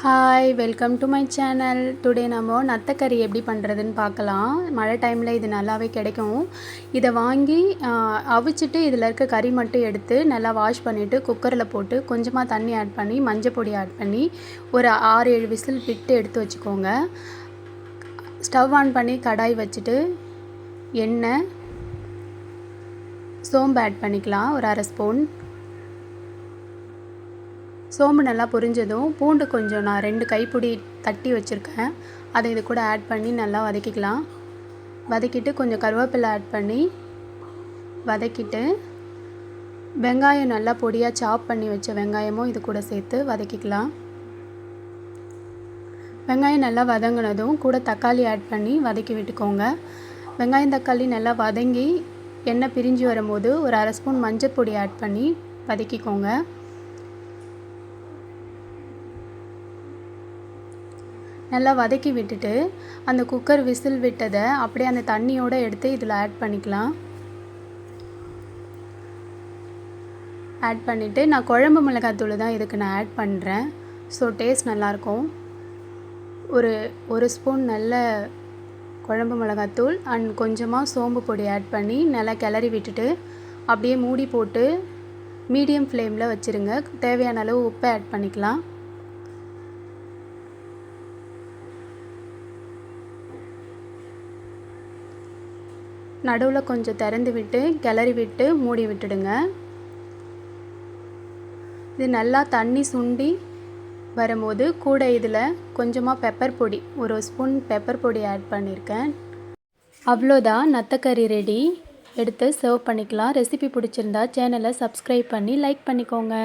Hi welcome to my channel today நம்ம நத்தக்கறி எப்படி பண்ணுறதுன்னு பார்க்கலாம். மழை டைமில் இது நல்லாவே கிடைக்கும். இதை வாங்கி அவிச்சிட்டு இதில் இருக்க கறி மட்டும் எடுத்து நல்லா வாஷ் பண்ணிவிட்டு குக்கரில் போட்டு கொஞ்சமாக தண்ணி ஆட் பண்ணி மஞ்சள் பொடி ஆட் பண்ணி ஒரு ஆறு ஏழு விசில் விட்டு எடுத்து வச்சுக்கோங்க. ஸ்டவ் ஆன் பண்ணி கடாய் வச்சுட்டு எண்ணெய் சோம்பு ஆட் பண்ணிக்கலாம். ஒரு அரை ஸ்பூன் சோம்பு நல்லா பொரிஞ்சதும் பூண்டு கொஞ்சம் நான் ரெண்டு கைப்பிடி தட்டி வச்சுருக்கேன். அதை இது கூட ஆட் பண்ணி நல்லா வதக்கிக்கலாம். வதக்கிட்டு கொஞ்சம் கருவேப்பிலை ஆட் பண்ணி வதக்கிட்டு வெங்காயம் நல்லா பொடியாக சாப் பண்ணி வச்ச வெங்காயமும் இது கூட சேர்த்து வதக்கிக்கலாம். வெங்காயம் நல்லா வதங்கினதும் கூட தக்காளி ஆட் பண்ணி வதக்கி விட்டுக்கோங்க. வெங்காயம் தக்காளி நல்லா வதங்கி எண்ணெய் பிரிஞ்சு வரும்போது ஒரு அரை ஸ்பூன் மஞ்சள் பொடி ஆட் பண்ணி வதக்கிக்கோங்க. நல்லா வதக்கி விட்டுட்டு அந்த குக்கர் விசில் விட்டதை அப்படியே அந்த தண்ணியோடு எடுத்து இதில் ஆட் பண்ணிக்கலாம். ஆட் பண்ணிவிட்டு நான் குழம்பு மிளகாத்தூள் தான் இதுக்கு நான் ஆட் பண்ணுறேன் ஸோ டேஸ்ட் நல்லாயிருக்கும். ஒரு ஒரு ஸ்பூன் நல்ல குழம்பு மிளகாத்தூள் அண்ட் கொஞ்சமாக சோம்பு பொடி ஆட் பண்ணி நல்லா கிளறி விட்டுட்டு அப்படியே மூடி போட்டு மீடியம் ஃப்ளேமில் வச்சுருங்க. தேவையான அளவு உப்பை ஆட் பண்ணிக்கலாம். நடுவில் கொஞ்சம் திறந்து விட்டு கிளறி விட்டு மூடி விட்டுடுங்க. இது நல்லா தண்ணி சுண்டி வரும்போது கூட இதில் கொஞ்சமாக பெப்பர் பொடி ஒரு ஸ்பூன் பெப்பர் பொடி ஆட் பண்ணியிருக்கேன் அவ்வளோதான். நத்தக்கறி ரெடி எடுத்து சர்வ் பண்ணிக்கலாம். ரெசிபி பிடிச்சிருந்தா சேனலை சப்ஸ்கிரைப் பண்ணி லைக் பண்ணிக்கோங்க.